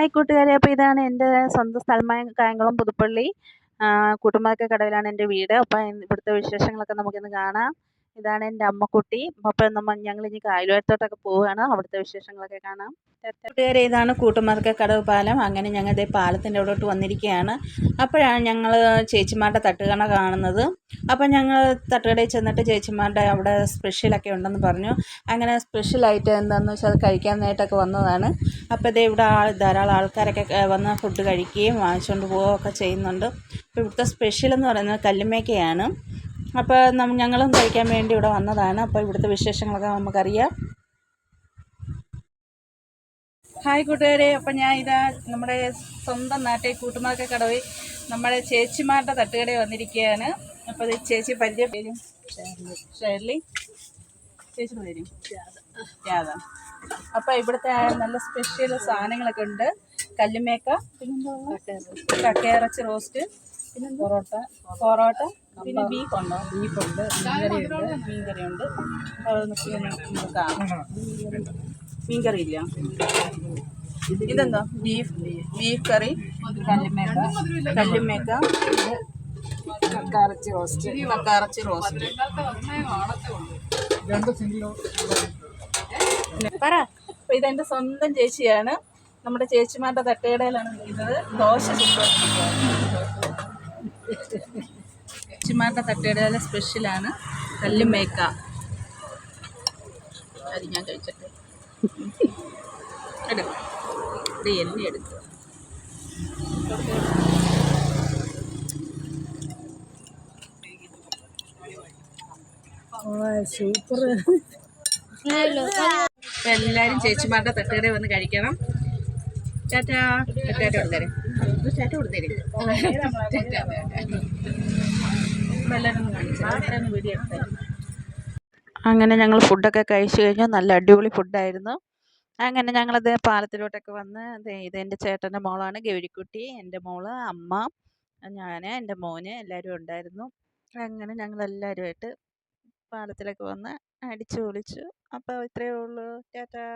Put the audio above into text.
Hi കൂട്ടുകാരെ അപ്പോൾ ഇതാണ് എന്റെ സ്വന്തം സ്ഥലമായ കായംകുളം പുതുപ്പള്ളി. കൂട്ടുമാക്ക കടവിലാണ് എന്റെ വീട്. അപ്പോൾ ഇവിടുത്തെ വിശേഷങ്ങളൊക്കെ നമുക്കിന്ന് കാണാം. ഇതാണ് എന്റെ അമ്മക്കുട്ടി അപ്പോൾ നമ്മൾ ഞങ്ങൾ ഇനി കായലുവരത്തോട്ടൊക്കെ പോവുകയാണ്. അവിടുത്തെ വിശേഷങ്ങളൊക്കെ കാണാം. കൂട്ടുകാരെ ഇതാണ് കൂട്ടുമാർക്ക കടവ് പാലം അങ്ങനെ ഞങ്ങൾ ഇതേ പാലത്തിന്റെ അവിടോട്ട് വന്നിരിക്കുകയാണ്. അപ്പോഴാണ് ഞങ്ങൾ ചേച്ചിമാരുടെ തട്ടുകണ കാണുന്നത്. അപ്പോൾ ഞങ്ങൾ തട്ടുകടയിൽ ചെന്നിട്ട് ചേച്ചിമാരുടെ അവിടെ സ്പെഷ്യലൊക്കെ ഉണ്ടെന്ന് പറഞ്ഞു. അങ്ങനെ സ്പെഷ്യലായിട്ട് എന്താണെന്ന് വെച്ചാൽ കഴിക്കാനായിട്ടൊക്കെ വന്നതാണ്. അപ്പോൾ ഇതേ ഇവിടെ ആൾ ധാരാളം ആൾക്കാരൊക്കെ വന്ന് ഫുഡ് കഴിക്കുകയും വാങ്ങിച്ചുകൊണ്ട് പോവുകയൊക്കെ ചെയ്യുന്നുണ്ട്. അപ്പോൾ ഇവിടുത്തെ സ്പെഷ്യൽ എന്ന് പറയുന്നത് കല്ലുമേക്കയാണ്. അപ്പോൾ നമ്മ ഞങ്ങളും കഴിക്കാൻ വേണ്ടി ഇവിടെ വന്നതാണ്. അപ്പോൾ ഇവിടുത്തെ വിശേഷങ്ങളൊക്കെ നമുക്കറിയാം. ഹായ് കൂട്ടുകാരെ. അപ്പം ഞാൻ ഇതാ നമ്മുടെ സ്വന്തം നാട്ടിൽ കൂട്ടുമാക്ക കടവി നമ്മുടെ ചേച്ചിമാരുടെ തട്ടുകടയിൽ വന്നിരിക്കുകയാണ്. അപ്പോൾ ഇത് ചേച്ചി പരിചയം പേരും? ഷേർലി. ചേച്ചി പേരും? യാദ അപ്പോൾ ഇവിടുത്തെ നല്ല സ്പെഷ്യൽ സാധനങ്ങളൊക്കെ ഉണ്ട്. കല്ലുമേക്ക പിന്നെന്താ കക്കയിറച്ചി റോസ്റ്റ് പിന്നെ പൊറോട്ട പൊറോട്ട പിന്നെ ബീഫ് ഉണ്ടോ ബീഫുണ്ട് മീൻകറി ഉണ്ട് മീൻകറി ഇല്ല ഇതെന്തോ? ബീഫ് ബീഫ് കറി കല്ലുമേക്ക കല്ലുമേക്ക കക്കയിറച്ചി റോസ്റ്റ് മക്കാറച്ചി റോസ്റ്റ്. പറ. അപ്പൊ ഇതെന്റെ സ്വന്തം ചേച്ചിയാണ്. നമ്മുടെ ചേച്ചിമാരുടെ തട്ടേടയിലാണ് ഇത് ദോശ ചേച്ചിമാരുടെ തട്ടുകടയിലെ സ്പെഷ്യലാണ് കല്ലുമേക്ക അത് ഞാൻ കഴിച്ചിട്ട്. എടുക്കും. ഇത് എണ്ണ എടുക്കും. സൂപ്പർ അപ്പം എല്ലാവരും ചേച്ചിമാരുടെ തട്ടുകടയിൽ വന്ന് കഴിക്കണം. ടാറ്റാ. ടാറ്റ കൊടുത്തേരെ. ചാറ്റ കൊടുത്തേരെ. അങ്ങനെ ഞങ്ങൾ ഫുഡൊക്കെ കഴിച്ചു കഴിഞ്ഞു. നല്ല അടിപൊളി ഫുഡായിരുന്നു അങ്ങനെ ഞങ്ങളത് പാലത്തിലോട്ടൊക്കെ വന്ന് ഇത് എന്റെ ചേട്ടന്റെ മോളാണ് ഗൗരിക്കുട്ടി എന്റെ മോൾ അമ്മ ഞാൻ എന്റെ മോന് എല്ലാവരും ഉണ്ടായിരുന്നു. അങ്ങനെ ഞങ്ങളെല്ലാവരുമായിട്ട് പാലത്തിലൊക്കെ വന്ന് അടിച്ചു പൊളിച്ചു. അപ്പോൾ ഇത്രയേ ഉള്ളൂ. ടാറ്റാ.